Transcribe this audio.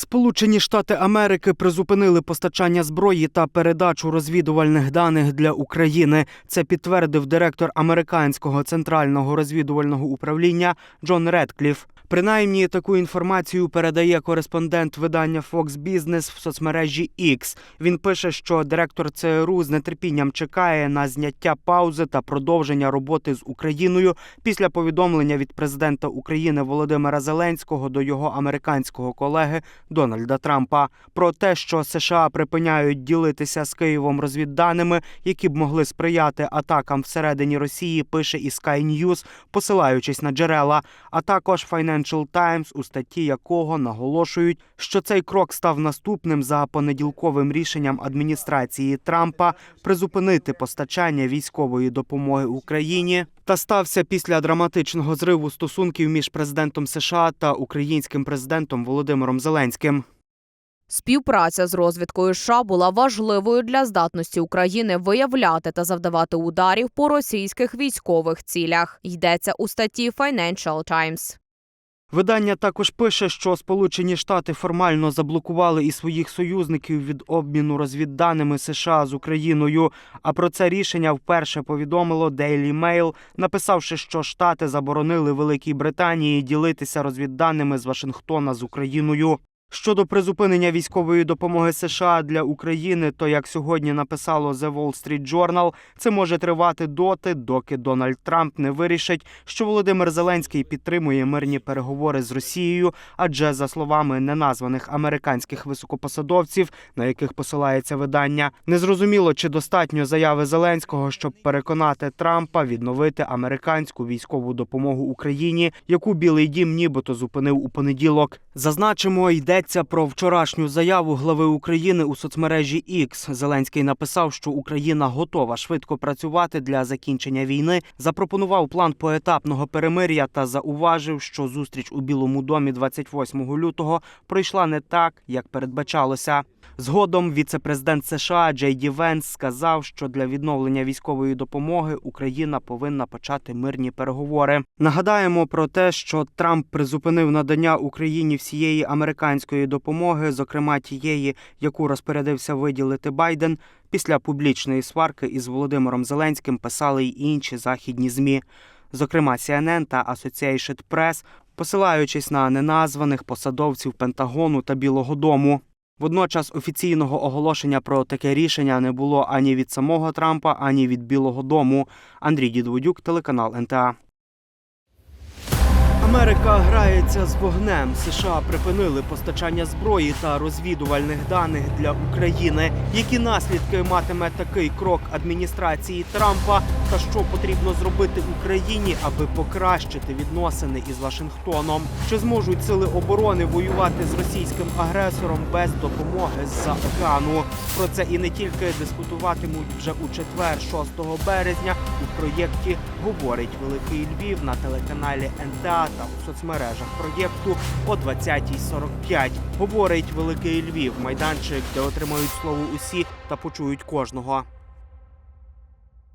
Сполучені Штати Америки призупинили постачання зброї та передачу розвідувальних даних для України. Це підтвердив директор американського центрального розвідувального управління Джон Редкліф. Принаймні таку інформацію передає кореспондент видання Fox Business в соцмережі X. Він пише, що директор ЦРУ з нетерпінням чекає на зняття паузи та продовження роботи з Україною після повідомлення від президента України Володимира Зеленського до його американського колеги Дональда Трампа про те, що США припиняють ділитися з Києвом розвідданими, які б могли сприяти атакам всередині Росії, пише і Sky News, посилаючись на джерела, а також Financial Times, у статті якого наголошують, що цей крок став наступним за понеділковим рішенням адміністрації Трампа призупинити постачання військової допомоги Україні. Та стався після драматичного зриву стосунків між президентом США та українським президентом Володимиром Зеленським. Співпраця з розвідкою США була важливою для здатності України виявляти та завдавати ударів по російських військових цілях. Йдеться у статті Financial Times. Видання також пише, що Сполучені Штати формально заблокували і своїх союзників від обміну розвідданими США з Україною. А про це рішення вперше повідомило Daily Mail, написавши, що Штати заборонили Великій Британії ділитися розвідданими з Вашингтона з Україною. Щодо призупинення військової допомоги США для України, то як сьогодні написало The Wall Street Journal, це може тривати доти, доки Дональд Трамп не вирішить, що Володимир Зеленський підтримує мирні переговори з Росією. Адже за словами неназваних американських високопосадовців, на яких посилається видання, незрозуміло чи достатньо заяви Зеленського, щоб переконати Трампа відновити американську військову допомогу Україні, яку Білий Дім нібито зупинив у понеділок. Зазначимо, йдеться про вчорашню заяву глави України у соцмережі X. Зеленський написав, що Україна готова швидко працювати для закінчення війни. Запропонував план поетапного перемир'я та зауважив, що зустріч у Білому домі 28 лютого пройшла не так, як передбачалося. Згодом віце-президент США Джей Ді Венс сказав, що для відновлення військової допомоги Україна повинна почати мирні переговори. Нагадаємо про те, що Трамп призупинив надання Україні всієї американської допомоги, зокрема тієї, яку розпорядився виділити Байден. Після публічної сварки із Володимиром Зеленським писали й інші західні змі, зокрема CNN та Associated Press, посилаючись на неназваних посадовців Пентагону та Білого Дому. Водночас офіційного оголошення про таке рішення не було ані від самого Трампа, ані від Білого Дому. Андрій Дідводюк, телеканал НТА. Америка грається з вогнем. США припинили постачання зброї та розвідувальних даних для України. Які наслідки матиме такий крок адміністрації Трампа? Та що потрібно зробити Україні, аби покращити відносини із Вашингтоном? Чи зможуть сили оборони воювати з російським агресором без допомоги з-за океану? Про це і не тільки дискутуватимуть вже у четвер, 6 березня. У проєкті говорить Великий Львів на телеканалі НТА та у соцмережах проєкту о 20.45. Говорить Великий Львів, майданчик, де отримають слово усі та почують кожного.